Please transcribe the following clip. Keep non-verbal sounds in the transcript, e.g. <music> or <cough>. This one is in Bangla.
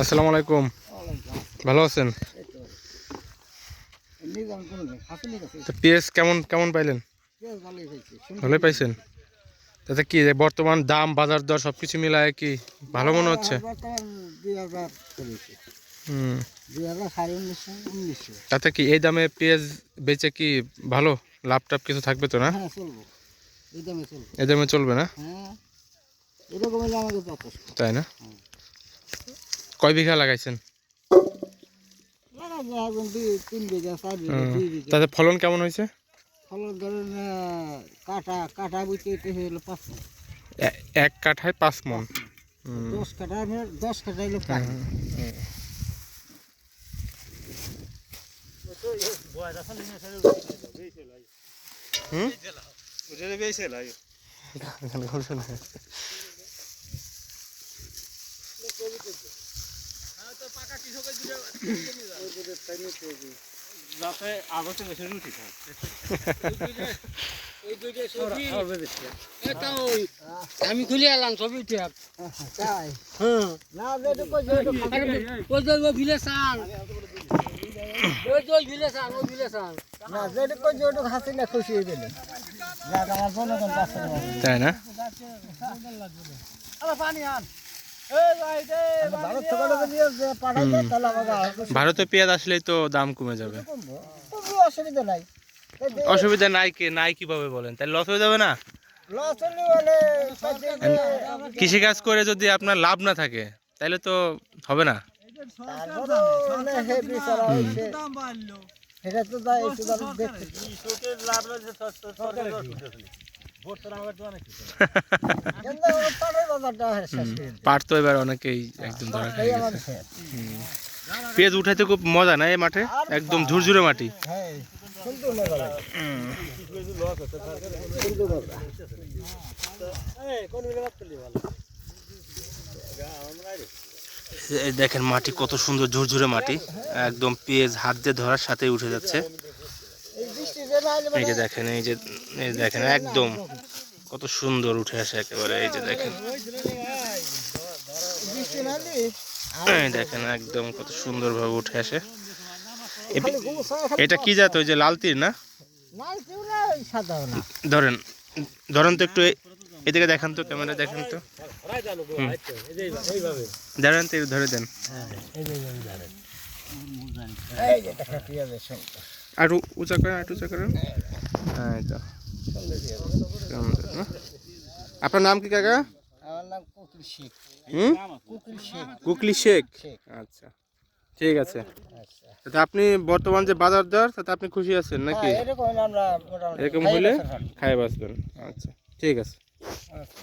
আসসালামু আলাইকুম। ভালো আছেন? পেঁয়াজ কেমন কেমন পাইলেন? ভালোই পাইছেন? তাতে কি বর্তমান দাম বাজার দর সব কিছু মিলায় কি ভালো মনে হচ্ছে? তাতে কি এই দামে পেঁয়াজ বেচে কি ভালো? লাভ টাভ কিছু থাকবে তো না? এই দামে চলবো। না? হ্যাঁ। তাই না? কয় বিঘা লাগাইছেন? তাতে ফলন কেমন হয়েছে? ফলন ধরেন কাটা কাটা বুঝতে হলো পাঁচ এক কাঠায় পাঁচ মন। দশ কাঠা আমার দশ কাঠা হলো। হুম? আমি খুলে এলাম ছবি ট্যাপ তাই হ্যাঁ না যেটা কই যেটা ওই যে ভিলে সান ভিলে সান ওই ভিলে সান না? যেটা কই যেটা হাসি না খুশি গেলে যাক আমার জনগণ পাশে তাই না পানি আন। ভারত কিছু ভারতে পেঁয়াজ আসলেই তো দাম কমে যাবে। অসুবিধা নাই। অসুবিধা নাই কি নাই কীভাবে বলেন? তাই লস হয়ে যাবে না? যে- কৃষিকাজ করে যদি আপনার লাভ না থাকে তাহলে তো হবে না। <laughs> পাট তো এবার অনেকেই একদম ধরা খেয়ে। গেছে পেঁয়াজ উঠাইতে খুব মজা না এই মাঠে? একদম ঝুরঝুরে মাটি। হ্যাঁ, দেখেন মাটি কত সুন্দর ঝুরঝুরে মাটি। একদম পেঁয়াজ হাত দিয়ে ধরার সাথে উঠে যাচ্ছে। এই যে দেখেন এই যে এই যে দেখেন একদম। কত সুন্দর উঠে আসে একেবারে, এই যে দেখেন। দেখেন, একদম কত সুন্দরভাবে উঠে আসে। এটা কি জাত? ওই যে লাল তীর না? ধরেন ধরেন তো একটু এদিকে দেখান তো ক্যামেরা, দেখেন তো। ধরেন তো ধরে দেন। আর উঁচা করেন একটু উঁচা করেন। হ্যাঁ না? আপনার নাম কি কাকা? আমার নাম কুকুর শেখ। হুম? কুকুর শেখ। কুকলি শেখ? আচ্ছা ঠিক আছে। আচ্ছা। তাতে আপনি বর্তমান যে বাজার দর তাতে আপনি খুশি আছেন নাকি? হ্যাঁ, এরকম হলে। খাই বাঁচবেন। আচ্ছা ঠিক আছে। আচ্ছা।